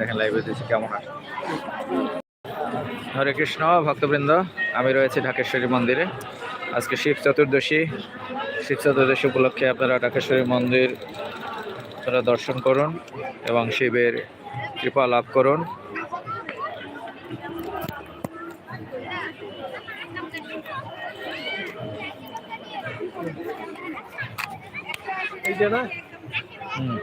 দেখেন লাইভে দিয়েছি কেমন আছে। হরে কৃষ্ণ ভক্তবৃন্দ আমি রয়েছি ঢাকেশ্বরী মন্দিরে। আজকে শিব চতুর্দশী। শিব চতুর্দশী উপলক্ষে আপনারা ঢাকেশ্বরী মন্দির আপনারা দর্শন করুন এবং শিবের কৃপা লাভ করুন। হুম।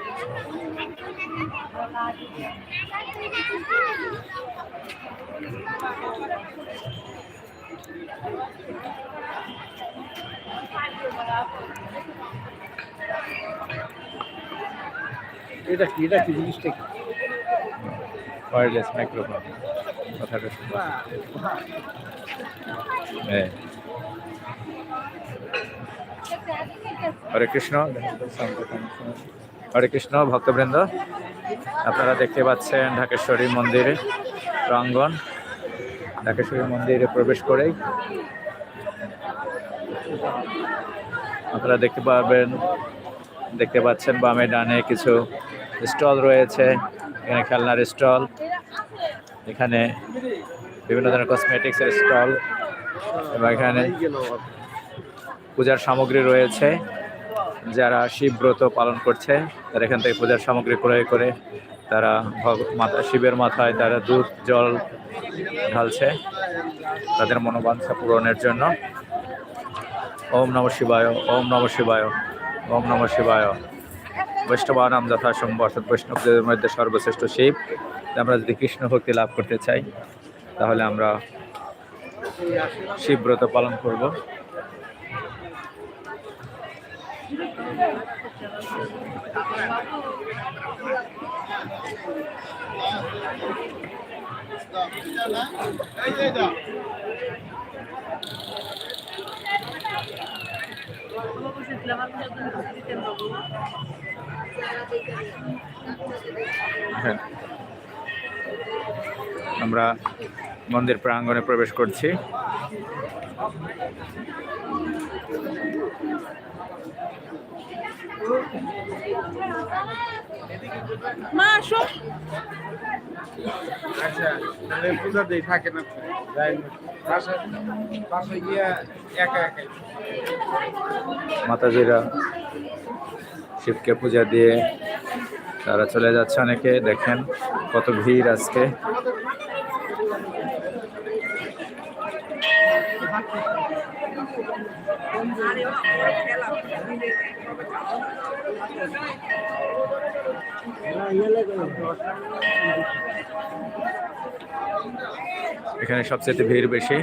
এটা কি? এটা কি জিনিসটা কি ওয়্যারলেস মাইক্রোফোন কথাটা হ্যাঁ। হরে কৃষ্ণ। হরে কৃষ্ণ, ভক্তবৃন্দ। আপনারা দেখতে পাচ্ছেন ঢাকেশ্বরী মন্দিরে প্রাঙ্গন ঢাকেশ্বরী মন্দিরে প্রবেশ করেই আপনারা দেখতে পাবেন দেখতে পাচ্ছেন বামে ডানে কিছু স্টল রয়েছে, এখানে খেলনার স্টল, এখানে বিভিন্ন ধরনের কসমেটিক্সের স্টল, এবং এখানে পূজার সামগ্রী রয়েছে। যারা শিব ব্রত পালন করছে, তারা এখান থেকে পূজার সামগ্রী ক্রয় করে তারা মাথা, শিবের মাথায় তারা দুধ, জল ঢালছে তাদের মনোবাঞ্ছা পূরণের জন্য। ওম নম শিবায়, ওম নম শিবায়, ওম নম শিবায়। বৈষ্ণবানাম যথাসম্ভব অর্থাৎ বৈষ্ণবদের মধ্যে সর্বশ্রেষ্ঠ শিব। আমরা যদি কৃষ্ণ ভক্তি লাভ করতে চাই, তাহলে আমরা শিব ব্রত পালন করব। আমরা মন্দির প্রাঙ্গণে প্রবেশ করছি। মা আসো। আচ্ছা তাহলে পূজা দেই থাকে না যাই বাসায় বাসায় গিয়া একা একাই। মাতাজিরা শিবকে পূজা দিয়ে তারা চলে যাচ্ছে অনেকে দেখেন কত ভিড় আজকে। এখানে সবচেয়ে ভিড় বেশি।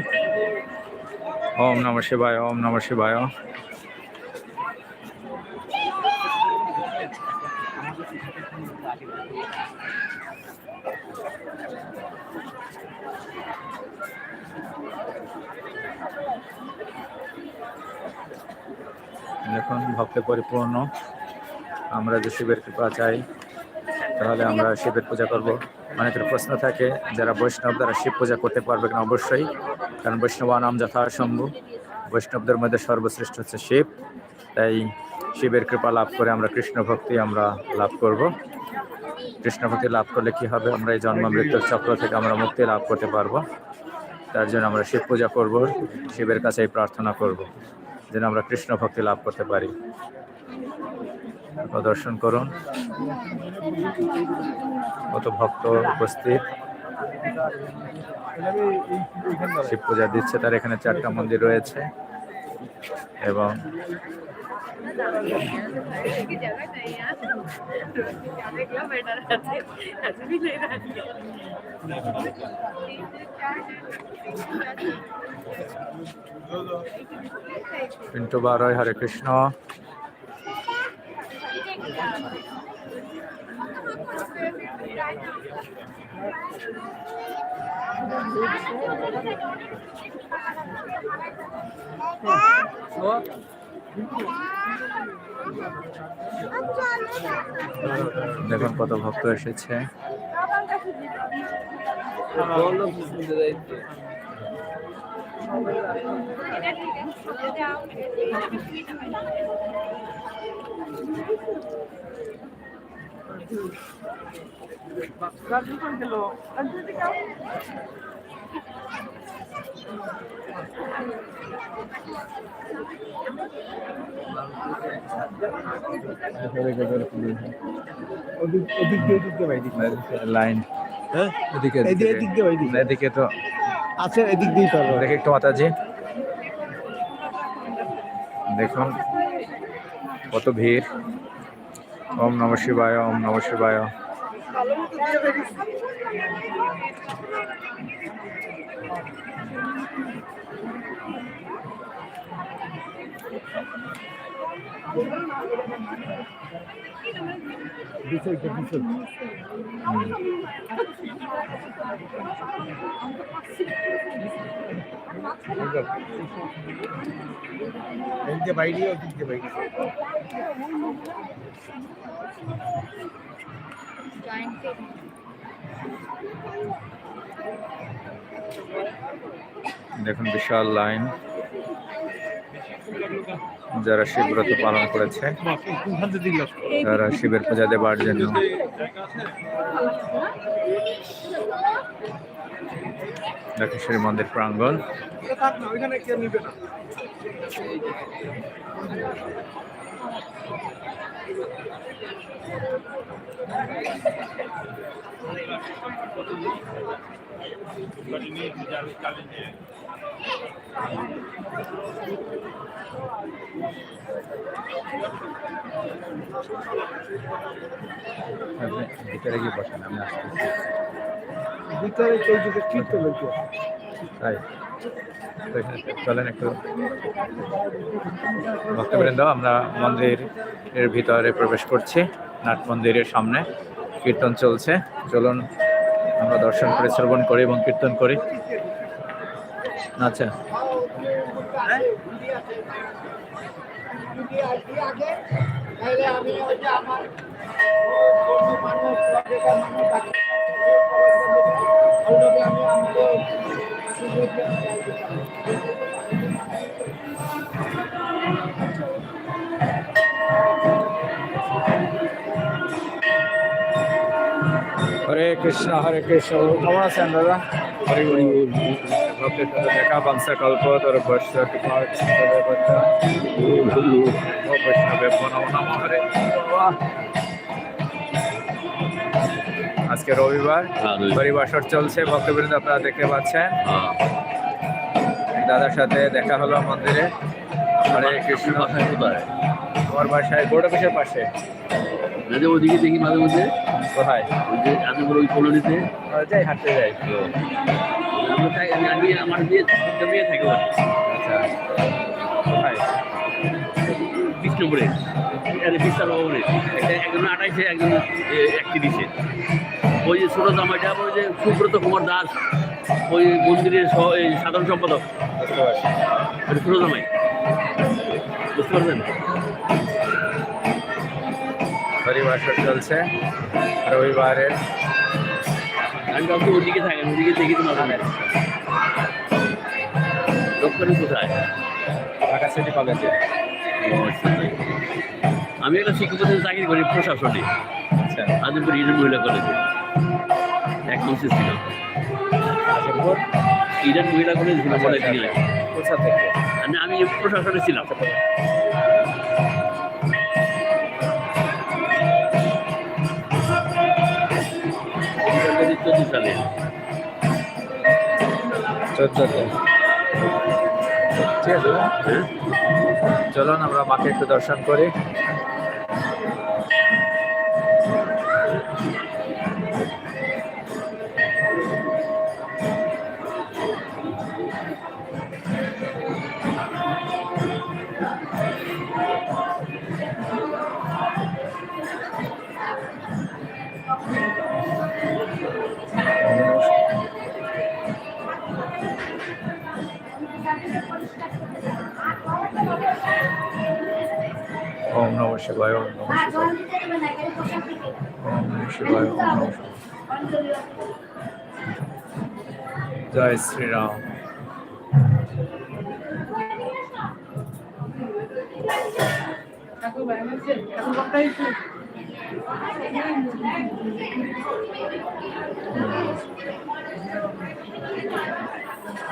ওম নম শিবায়, ওম নম শিবায়। দেখুন, ভক্তে পরিপূর্ণ। আমরা যে শিবের কৃপা চাই তাহলে আমরা শিবের পূজা করব। অনেকের প্রশ্ন থাকে, যারা বৈষ্ণব, তারা শিব পূজা করতে পারবে কিনা? অবশ্যই। কারণ বৈষ্ণব নাম যথাসম্ভব। বৈষ্ণবদের মধ্যে সর্বশ্রেষ্ঠ হচ্ছে শিব। তাই শিবের কৃপা লাভ করে আমরা কৃষ্ণ ভক্তি আমরা লাভ করব। কৃষ্ণ ভক্তি লাভ করলে কি হবে? আমরা এই জন্ম মৃত্যুর চক্র থেকে আমরা মুক্তি লাভ করতে পারব। তার জন্য আমরা শিব পূজা করব, শিবের কাছে এই প্রার্থনা করব, যেন আমরা কৃষ্ণ ভক্তি লাভ করতে পারি। প্রদর্শন করুন। কত ভক্ত উপস্থিত। শিব পূজা দিচ্ছে, তার এখানে চারটা মন্দির রয়েছে। এবং পিন্টু বারয় হরে কৃষ্ণ। দেখুন কত ভক্ত এসেছে। লাইন। হ্যাঁ? এদিকে এদিকে। এদিক দিয়ে ভাই এদিক। দিয়ে। এদিকে তো। আছে এদিক দিয়েই পারব দেখে একটু মাতাজি। দেখুন। কত ভিড়? ওম নম শিবায় ওম নম শিবায়। দেখুন, বিশাল লাইন যারা শিবব্রত পালন করেছে, তারা শিবের পূজা দেবার জন্য। দক্ষিণেশ্বরী মন্দির প্রাঙ্গণ। থাক না ওইখানে কেউ নিবে না। ভিতরে গিয়ে বসেন আমি আসতেছি। ভিতরে কেউ যদি কীর্তন হইতো তাই? তো চলেন একটু ভক্তবৃন্দ আমরা মন্দির এর ভিতরে প্রবেশ করছি, নাট মন্দিরের সামনে। কীর্তন চলছে। চলুন, আমরা দর্শন করে, শ্রবণ করি এবং কীর্তন করি। আচ্ছা। হরে কৃষ্ণ হরে কৃষ্ণ। কেমন আছেন দাদা? হরি ভক্তের সাথে দেখা বাংসা কল্প তোর বৈষ্ণবে নম হরে। আজকে রবিবার হরিবাসর চলছে ভক্তবৃন্দ আপনারা দেখতে পাচ্ছেন। দাদার সাথে দেখা হলো মন্দিরে। হরে কৃষ্ণ। আমার বাসায় অফিসের পাশে। যদি ওদিকে দেখি মাঝে মধ্যে কোথায়? ওই যে আমি বলি ওই কলোনিতে। যাই হাঁটতে যাই আমি আমার থাকে আচ্ছা কোথায়? বিষ্ণুপুরে ভবনে একজন আঠাইশে একজন একত্রিশে। ওই যে ছোট জামাইটা ওই যে সুব্রত কুমার দাস। ওই মন্দিরের সাধারণ সম্পাদক। ছোট জামাই। বুঝতে পারছেন? হরিবাসর চলছে। রবিবারের আমি ভাবছি ওদিকে থাকেন ওদিকে দেখি তোমার লোকখানি কোথায়? ঢাকা সিটি কলেজে। আমি একটা শিক্ষকদের চাকরি করি প্রশাসনে। আচ্ছা। আজিমপুর ইডেন মহিলা কলেজে। এক মাসে ছিল। আজিমপুর? ইডেন মহিলা কলেজ আচ্ছা, দিলে। কোথা থেকে? আমি প্রশাসনে ছিলাম। হ্যাঁ চলুন। আমরা মাকে একটু দর্শন করি। ওম নম শিবায় ওম নম শিবায়। ওম নম শিবায় ওম নম জয় শ্রীরাম। একটু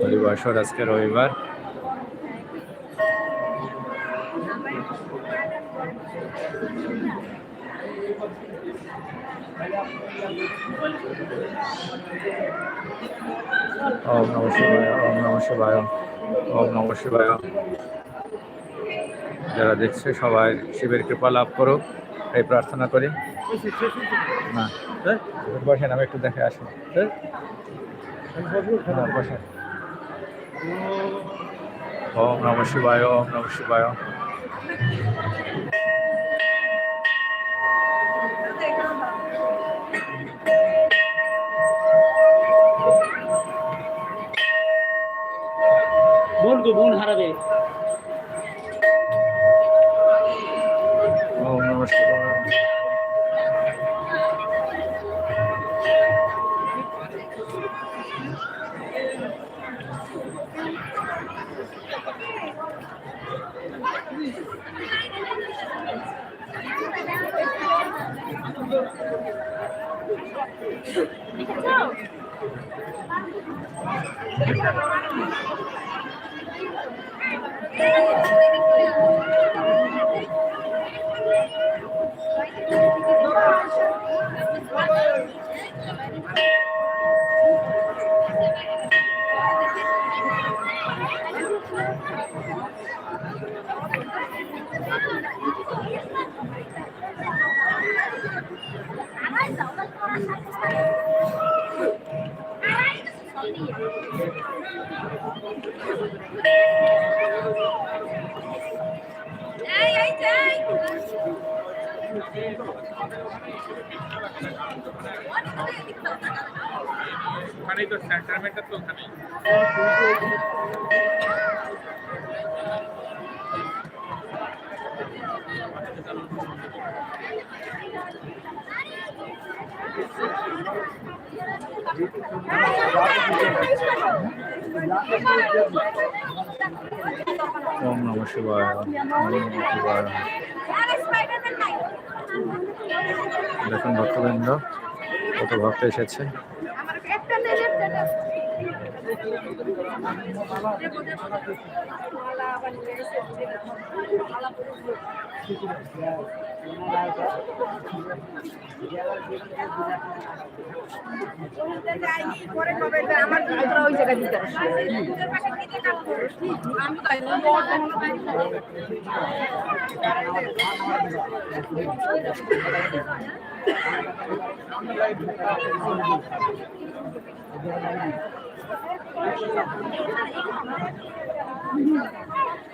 পরিবাসর আজকে রবিবার। ওম নম শিবায় ওম নম শিবায় ওম নম শিবায়। যারা দেখছে সবাই শিবের কৃপা লাভ করুক এই প্রার্থনা করি। না বসেন আমি একটু দেখে আসি। হ্যাঁ, বসেন। ওম নম শিবায় ওম নম শিবায় বোন গো বোন হারাবে ওখানেই তো স্যাক্রামেন্টটা তো ওখানেই। ওম নম শিবায় দেখুন ভক্তবৃন্দ কত ভক্ত এসেছে? আমার ওই জায়গায় তাই না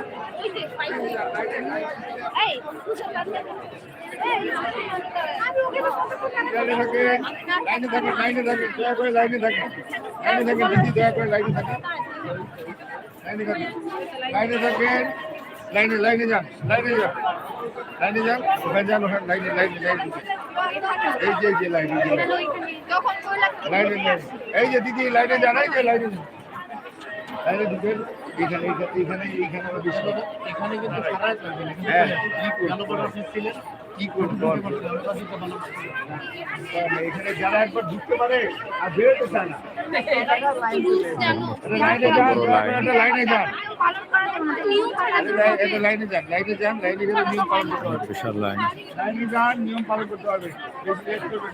দিয়ে দেখে দশ টাকা দাও বিশ টাকা দাও বিশ ওই যে পাইছি এই এই আমি ওকে তো লাইনে থাকেন লাইনে থাকেন লাইনে থাকেন দয়া করে লাইনে থাকেন লাইনে থাকেন দিদি দয়া করে লাইনে থাকেন লাইনে থাকেন লাইনে থাকেন লাইনে লাইনে যান লাইনে যান লাইনে যান ওখানে যান ওখানে লাইনে লাইনে লাইনে এই যে এই যে লাইনে এই যে লাইনে যখন করলাম লাইনে লাইনে এই যে দিদি লাইনে যান এই যে লাইনে যান লাইনে ঢুকেন এখানে এখানে এখানে এখানে আমরা বেশি কথা। এখানে কিন্তু সারা হ্যাঁ। কি ভালো করব? করে ছিলেন কি করব? এখানে যারা একবার ঢুকতে পারে আর বেরোতে চায় না। লাইনে যান একটা লাইনে যান। লাইনে যান লাইনে যান লাইনে গেলে নিয়ম পালন করতে হবে। বিশাল লাইন। লাইনে যান নিয়ম পালন করতে হবে। বেশি লেট করবেন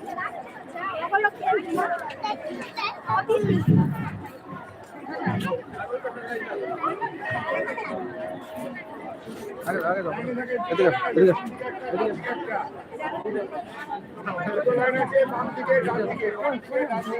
লাইনে আছে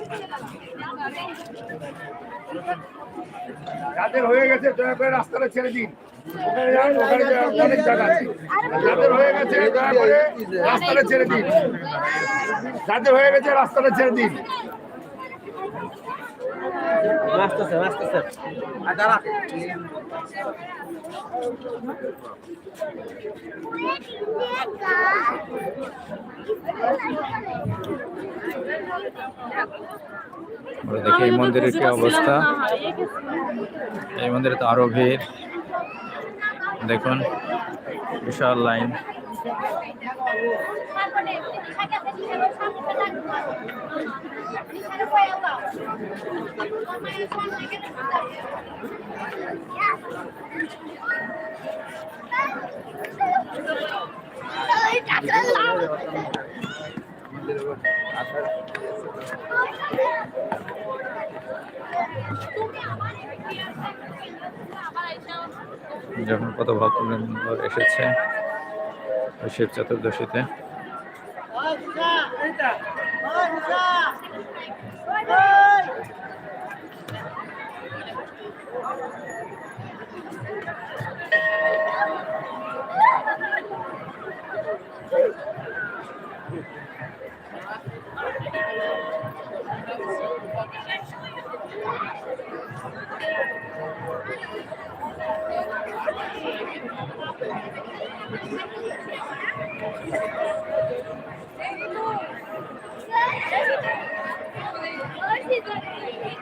দিকে ডান দিকে যাদের হয়ে গেছে দয়া করে রাস্তাটা ছেড়ে দিন। অনেক জায়গা আছে। যাদের হয়ে গেছে দয়া করে রাস্তাটা ছেড়ে দিন। যাদের হয়ে গেছে রাস্তাটা ছেড়ে দিন। আমরা দেখি এই মন্দিরের কি অবস্থা। এই মন্দিরে তো আরও ভিড়। দেখুন বিশাল লাইন। যখন কত ভক্তবৃন্দ এসেছে शिव चतुर्दशी थे Thank you.